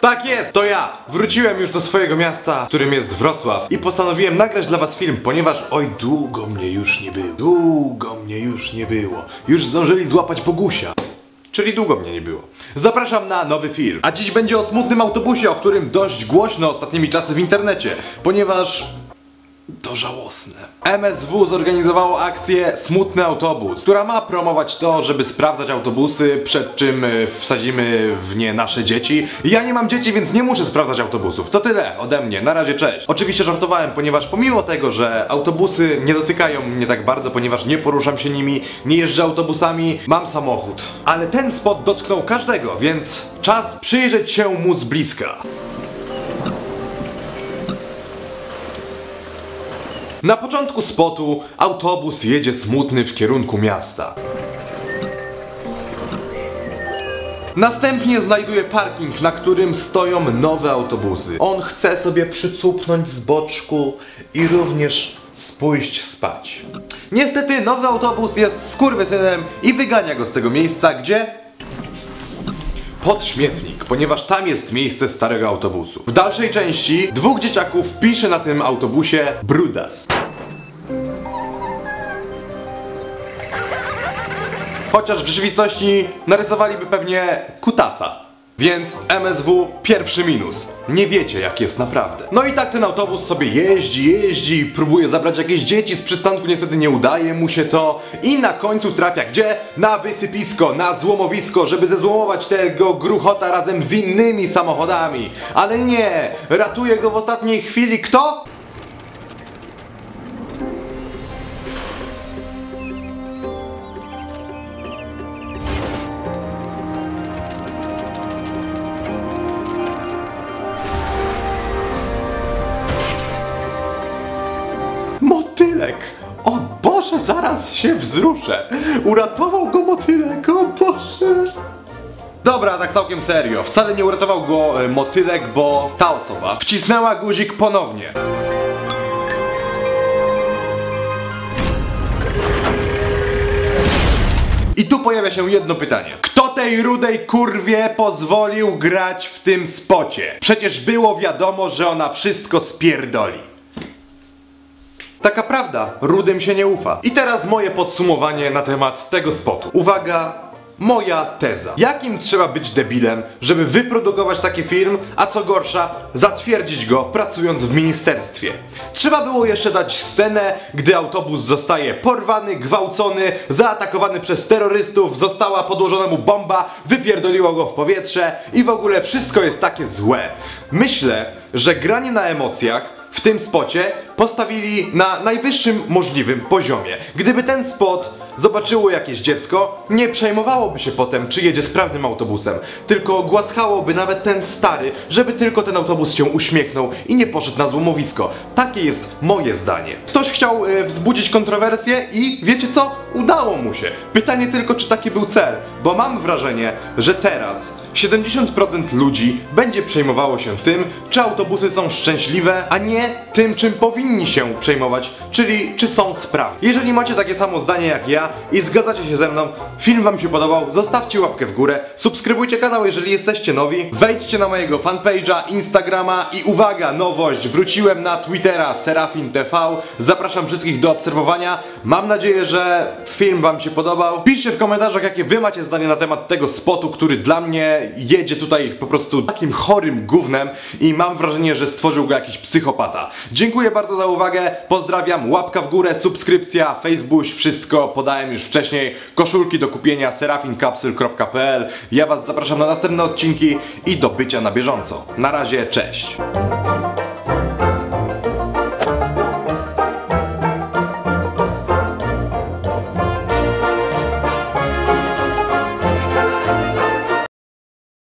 Tak jest, to ja! Wróciłem już do swojego miasta, którym jest Wrocław i postanowiłem nagrać dla was film, ponieważ oj, długo mnie już nie było. Długo mnie już nie było. Już zdążyli złapać Bogusia. Czyli długo mnie nie było. Zapraszam na nowy film. A dziś będzie o smutnym autobusie, o którym dość głośno ostatnimi czasy w internecie, ponieważ to żałosne. MSW zorganizowało akcję Smutny Autobus, która ma promować to, żeby sprawdzać autobusy, przed czym y, wsadzimy w nie nasze dzieci. Ja nie mam dzieci, więc nie muszę sprawdzać autobusów. To tyle ode mnie. Na razie cześć. Oczywiście żartowałem, ponieważ pomimo tego, że autobusy nie dotykają mnie tak bardzo, ponieważ nie poruszam się nimi, nie jeżdżę autobusami, mam samochód. Ale ten spot dotknął każdego, więc czas przyjrzeć się mu z bliska. Na początku spotu autobus jedzie smutny w kierunku miasta. Następnie znajduje parking, na którym stoją nowe autobusy. On chce sobie przycupnąć z boczku i również spójść spać. Niestety nowy autobus jest skurwysynem i wygania go z tego miejsca, gdzie pod śmietnik, ponieważ tam jest miejsce starego autobusu. W dalszej części dwóch dzieciaków pisze na tym autobusie Brudas. Chociaż w rzeczywistości narysowaliby pewnie kutasa. Więc MSW pierwszy minus. Nie wiecie jak jest naprawdę. No i tak ten autobus sobie jeździ, jeździ, próbuje zabrać jakieś dzieci z przystanku, niestety nie udaje mu się to. I na końcu trafia gdzie? Na wysypisko, na złomowisko, żeby zezłomować tego gruchota razem z innymi samochodami. Ale nie, ratuje go w ostatniej chwili kto? Motylek! O Boże, zaraz się wzruszę! Uratował go motylek, o Boże! Dobra, tak całkiem serio. Wcale nie uratował go e, motylek, bo ta osoba wcisnęła guzik ponownie. I tu pojawia się jedno pytanie. Kto tej rudej kurwie pozwolił grać w tym spocie? Przecież było wiadomo, że ona wszystko spierdoli. Taka prawda, rudym się nie ufa. I teraz moje podsumowanie na temat tego spotu. Uwaga, moja teza. Jakim trzeba być debilem, żeby wyprodukować taki film, a co gorsza, zatwierdzić go pracując w ministerstwie? Trzeba było jeszcze dać scenę, gdy autobus zostaje porwany, gwałcony, zaatakowany przez terrorystów, została podłożona mu bomba, wypierdoliło go w powietrze i w ogóle wszystko jest takie złe. Myślę, że granie na emocjach w tym spocie postawili na najwyższym możliwym poziomie. Gdyby ten spot zobaczyło jakieś dziecko, nie przejmowałoby się potem, czy jedzie sprawnym autobusem, tylko głaskałoby nawet ten stary, żeby tylko ten autobus się uśmiechnął i nie poszedł na złomowisko. Takie jest moje zdanie. Ktoś chciał e, wzbudzić kontrowersję i wiecie co? Udało mu się. Pytanie tylko, czy taki był cel, bo mam wrażenie, że teraz 70% ludzi będzie przejmowało się tym, czy autobusy są szczęśliwe, a nie tym, czym powinni się przejmować, czyli czy są sprawne. Jeżeli macie takie samo zdanie jak ja i zgadzacie się ze mną, film wam się podobał, zostawcie łapkę w górę, subskrybujcie kanał, jeżeli jesteście nowi, wejdźcie na mojego fanpage'a, Instagrama i uwaga, nowość, wróciłem na Twittera Serafin TV, zapraszam wszystkich do obserwowania, mam nadzieję, że film wam się podobał. Piszcie w komentarzach, jakie wy macie zdanie na temat tego spotu, który dla mnie jedzie tutaj po prostu takim chorym gównem i mam wrażenie, że stworzył go jakiś psychopata. Dziękuję bardzo za uwagę, pozdrawiam, łapka w górę, subskrypcja, Facebook, wszystko podałem już wcześniej, koszulki do kupienia serafincapsule.pl Ja was zapraszam na następne odcinki i do bycia na bieżąco. Na razie, cześć!